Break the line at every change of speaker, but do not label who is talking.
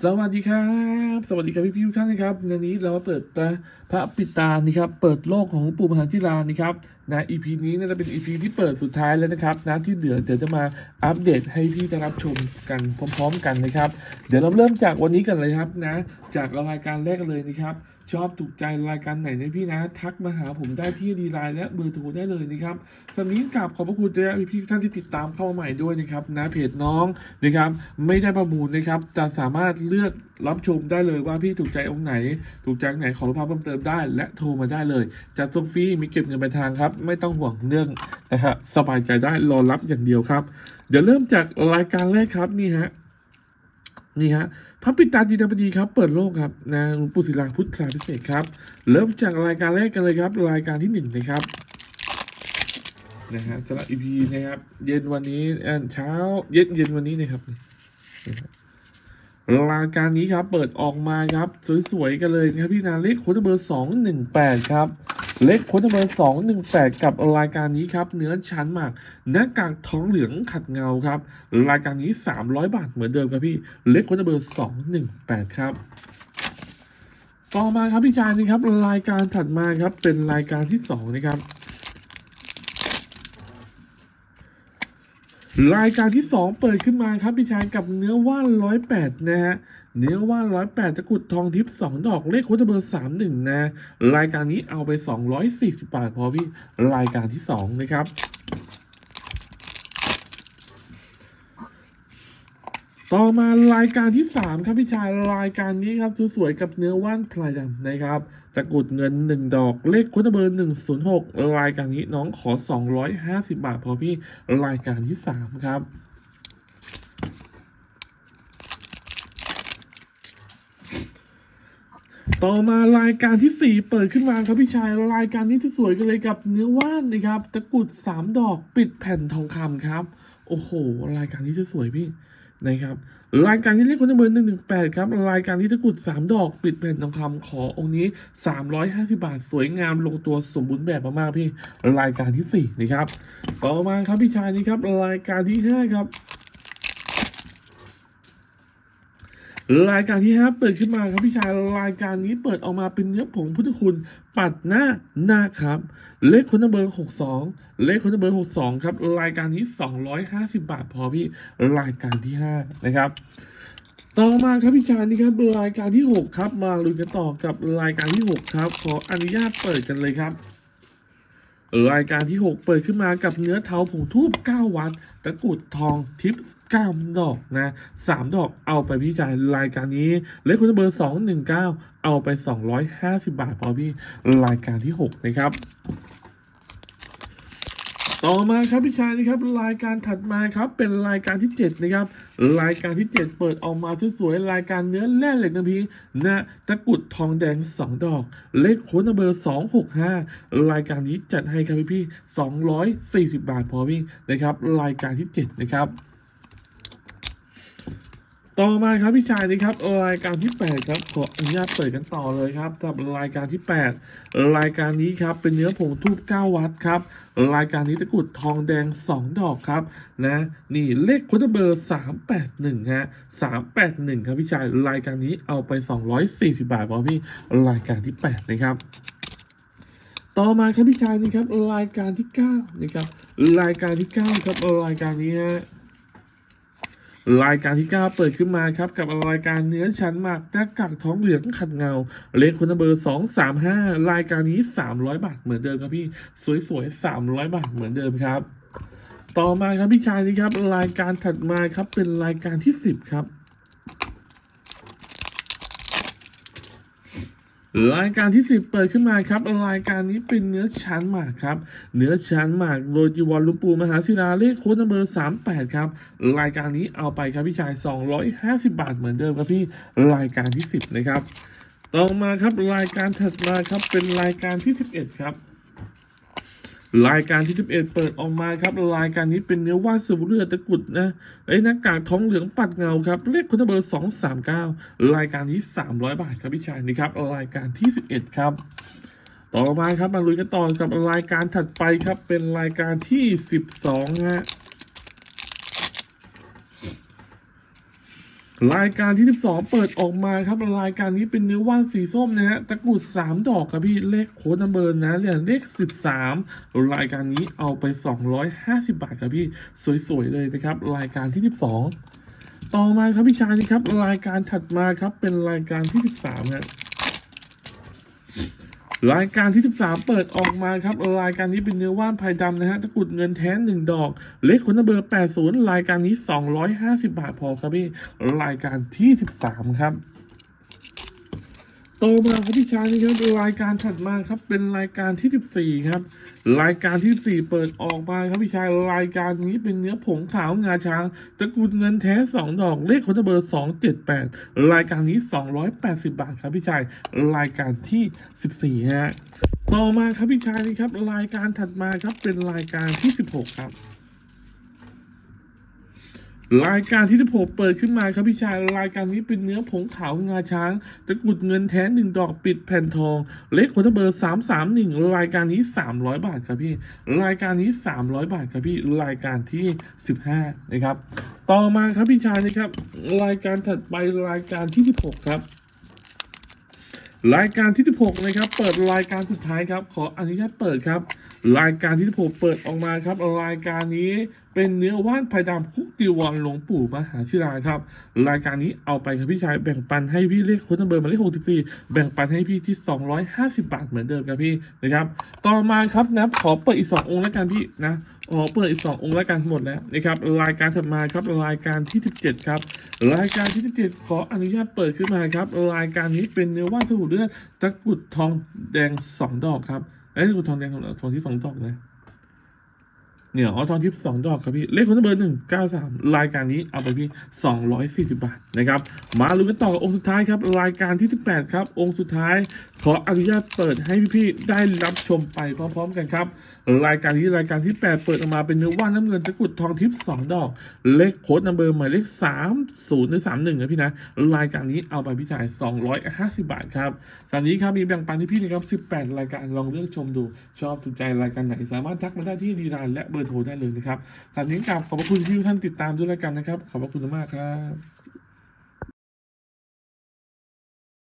สวัสดีครับ สวัสดีครับพี่พี่ทุกท่านนะครับในนี้เรามาเปิดพระพระปิตานี่ครับ เปิดโลกของปู่มหาจิรานี่ครับนะ EP นี้น่าจะเป็น EP ที่เปิดสุดท้ายแล้วนะครับนะที่เหลือเดี๋ยวจะมาอัปเดตให้พี่ได้รับชมกันพร้อม ๆ กันนะครับ เดี๋ยวเราเริ่มจากวันนี้กันเลยครับนะ จากรายการแรกเลยนะครับชอบถูกใจรายการไหนนี่ยพี่นะ ทักมาหาผมได้ที่ดีไลน์และเบอร์โทรได้เลยนะครับสำหรับนี้กราบขอบพระคุณนะพี่ท่านที่ติดตามเข้ามาใหม่ด้วยนะครับนะเพจน้องนะครับไม่ได้ประมูลนะครับจะสามารถเลือก รับชมได้เลยว่าพี่ถูกใจองค์ไหน ถูกใจองค์ไหนขอรับภาพเพิ่มเติมได้ และโทรมาได้เลยจัดส่งฟรีมีเก็บเงินปลายทางครับ ไม่ต้องห่วงเรื่องนะครับสบายใจได้รอรับอย่างเดียวครับ เดี๋ยวเริ่มจากรายการแรกครับนี่ฮะนี่ฮะพระปิตาจีนบดีครับ เปิดโลกครับนะหลวงปู่ศิลาพุทธาพิเศษครับ เริ่มจากรายการแรกกันเลยครับ รายการที่หนึ่งนะครับนะฮะสำหรับอีพีนะครับ เย็นวันนี้เช้าเย็นเย็นวันนี้นะครับ รายการนี้ครับเปิดออกมาครับสวยๆกันเลยครับพี่นาเลขโค้ดเบอร์สองหนึ่งแปดครับเลขโค้ดเบอร์สองหนึ่งแปดกับรายการนี้ครับเนื้อชั้นหมากหน้ากากทองเหลืองขัดเงาครับ รายการนี้ 300 บาทเหมือนเดิมครับพี่เลขโค้ดเบอร์สองหนึ่งแปดครับต่อมาครับพี่ชายนี่ครับรายการถัดมาครับเป็นรายการที่สองนะครับ รายการที่สองเปิดขึ้นมาครับพี่ชายกับเนื้อว่านร้อยแปดนะฮะเนื้อว่านร้อยแปดตะกุดทองทิพย์สองดอกเลขโค้ดเบอร์สามหนึ่งนะรายการนี้เอาไปสองร้อยสี่สิบบาทพอพี่รายการที่สองนะครับต่อมารายการที่สามครับพี่ชายรายการนี้ครับสวยๆกับเนื้อว่านพลายดำนะครับ ตะกุดเงินหนึ่งดอก เลขค้ดเบอร์หนึ่งศูนย์หกรายการนี้น้องขอสองร้อยห้าสิบบาท พอพี่รายการที่สามครับต่อมารายการที่สี่เปิดขึ้นมาครับพี่ชายรายการนี้ที่สวยกันเลยกับเนื้อว่านนะครับตะกุดสามดอกปิดแผ่นทองคำครับ โอ้โห รายการนี้จะสวยพี่ นะครับรายการที่เรียกคนเบอร์หนึ่งหนึ่งแปดครับรายการที่ตะกุดสามดอกปิดแผ่นทองคำขอองค์นี้สามร้อยห้าสิบาทสวยงามลงตัวสมบูรณ์แบบมากๆพี่ รายการที่สี่นะครับต่อมาครับพี่ชายนี่ครับรายการที่ห้าครับ รายการที่ห้าเปิดขึ้นมาครับพี่ชายรายการนี้เปิดออกมาเป็นเนื้อผงพุทธคุณปัดหน้าหน้าครับ เลขคนเบอร์หกสองเลขคนเบอร์หกสองครับ รายการนี้สองร้อยห้าสิบาทพอพี่รายการที่ห้านะครับ ต่อมาครับพี่ชายนี่ครับรายการที่หกครับ มาลุยกันต่อกับรายการที่หกครับ ขออนุญาตเปิดกันเลยครับ รายการที่ 6 เปิดขึ้นมากับเนื้อเทาผงทูบ9 วัน ตะกุดทองทิปส์9ดอกนะ3ดอกเอาไปพี่จ่ายรายการนี้ เลขคุณเบอร์ 219 เอาไป 250 บาทพอพี่ รายการที่ 6 นะครับ ต่อมาครับพี่ชายนะครับรายการถัดมาครับเป็นรายการที่7นะครับรายการที่ 7 เปิดออกมาสวยๆรายการเนื้อแร่เหล็กน้ำพีนะตะกุดทองแดง 2 ดอก เลขโค้ดเบอร์ 265 รายการนี้จัดให้ครับพี่พี่240 บาทพอพี่นะครับรายการที่ 7 นะครับ ต่อมาครับพี่ชายนะครับรายการที่ 8 ครับขออนุญาตเปิดกันต่อเลยครับสำหรับรายการที่ 8 รายการนี้ครับเป็นเนื้อผงทูบ9 วัตครับ รายการนี้ตะกุดทองแดง 2 ดอกครับนะนี่เลขคุณเบอร์ 381ฮะ381 ครับพี่ชายรายการนี้เอาไป 240 บาทพอพี่รายการที่ 8 นะครับต่อมาครับพี่ชายนี่ครับรายการที่ 9 นะครับรายการที่ 9 ครับรายการนี้ฮะ รายการที่ 9 เปิดขึ้นมาครับ กับรายการเนื้อชั้นหมากหน้ากากท้องเหลืองขัดเงา เลขคนเบอร์ 235 รายการนี้ 300 บาทเหมือนเดิมครับพี่ สวยๆ 300 บาทเหมือนเดิมครับ ต่อมาครับพี่ชายนี่ครับ รายการถัดมาครับเป็นรายการที่ 10 ครับ รายการที่ 10 เปิดขึ้นมาครับ รายการนี้เป็นเนื้อชั้นหมากครับ เนื้อชั้นหมากโดยจีวอลลุงปูมหาศิลาเลขโค้ดเบอร์38 ครับ รายการนี้เอาไปครับพี่ชาย 250 บาทเหมือนเดิมครับพี่รายการที่ 10 นะครับ ต่อมาครับรายการถัดมาครับเป็นรายการที่ 11 ครับ รายการที่ 11 เปิดออกมาครับ รายการนี้เป็นเนื้อว่านสืบเลือดตะกุดนะไอ้หน้ากากท้องเหลืองปัดเงาครับเลขคุณเบอร์ 239 รายการนี้ 300 บาทครับพี่ชายนี่ครับรายการที่ 11 ครับ ต่อมาครับมาลุยกันต่อกับรายการถัดไปครับเป็นรายการที่ 12ฮะ รายการที่ 12 เปิดออกมาครับ รายการนี้เป็นเนื้อว่านสีส้มนะฮะตะกุด 3 ดอกครับพี่เลขโค้ดนัมเบอร์นะเนี่ยเลข 13 รายการนี้เอาไป 250 บาทครับพี่สวยๆเลยนะครับ รายการที่ 12 ต่อมาครับพี่ชายนี่ครับ รายการถัดมาครับเป็นรายการที่ 13ฮะ รายการที่ 13 เปิดออกมาครับ รายการนี้เป็นเนื้อว่านภายดำนะฮะตะกุดเงินแท้หนึ่งดอก เล็กคนเบอร์ 80 รายการนี้ 250 บาทพอครับพี่ รายการที่ 13 ครับ โตมาครับพี่ชายนี่ครับรายการถัดมาครับเป็นรายการที่ 14 ครับ รายการที่ 14 เปิดออกมาครับพี่ชายรายการนี้เป็นเนื้อผงขาวงาช้างตะกรุดเงินแท้ 2 ดอกเลขคนเบอร์ 278 รายการนี้ 280 บาทครับพี่ชายรายการที่ 14 ฮะต่อมาครับพี่ชายนี่ครับรายการถัดมาครับเป็นรายการที่ 16 ครับ รายการที่ผมเปิดขึ้นมาครับพี่ชายรายการนี้เป็นเนื้อผงขาวงาช้างตะกุดเงินแท้หนึ่งดอกปิดแผ่นทอง เล็กโคตเบอร์สามสามหนึ่งรายการนี้สามร้อยบาทครับพี่ รายการนี้สามร้อยบาทครับพี่รายการที่สิบห้านะครับ ต่อมาครับพี่ชายนะครับ รายการถัดไปรายการที่สิบหกครับรายการที่16นะครับ เปิดรายการสุดท้ายครับ ขออนุญาตเปิดครับ รายการที่16เปิดออกมาครับ รายการนี้ เป็นเนื้อว่านไผ่ดำคุกติวรหลวงปู่มหาชิราครับ รายการนี้เอาไปครับพี่ชายแบ่งปันให้พี่เลขโค้ดนัมเบอร์หมายเลข64แบ่งปันให้พี่ที่250บาทเหมือนเดิมครับพี่นะครับ ต่อมาครับนะขอเปิดอีก2ององค์แล้วกันพี่นะขอเปิดอีก2ององค์แล้วกันหมดแล้วนะครับรายการถัดมาครับรายการที่17ครับรายการที่17ขออนุญาตเปิดขึ้นมาครับ รายการนี้เป็นเนื้อว่านสมุนเลือดตะกุดทองแดง2ดอกครับไอ้ตะกุดทองแดงของทองที่สองดอกนะ เนี่ยออทองทิพย์สองดอกครับพี่ เลขคนเบอร์หนึ่งเก้าสามรายการนี้เอาไปพี่สองร้อยสี่สิบบาทนะครับ มาลุ้นกันต่อองค์สุดท้ายครับ รายการที่สิบแปดครับ องค์สุดท้าย ขออนุญาตเปิดให้พี่ๆได้รับชมไปพร้อมๆกันครับ รายการนี้รายการที่แปดเปิดออกมาเป็นเนื้อว่านน้ำเงินตะกรุดทองทิพย์สองดอก เลขโค้ดนัมเบอร์หมายเลขสามศูนย์หรือสามหนึ่งนะพี่นะ รายการนี้เอาไปพี่จ่ายสองร้อยห้าสิบบาทครับตอนนี้ครับมีแบ่งปันที่พี่นะครับสิบแปดรายการลองเลือกชมดู ชอบถูกใจรายการไหนสามารถทักมาได้ที่ดีไลน์และเบอร์โทรได้เลยนะครับตอนนี้กลับขอบพระคุณที่ทุกท่านติดตามด้วยรายการนะครับขอบพระคุณมากครับ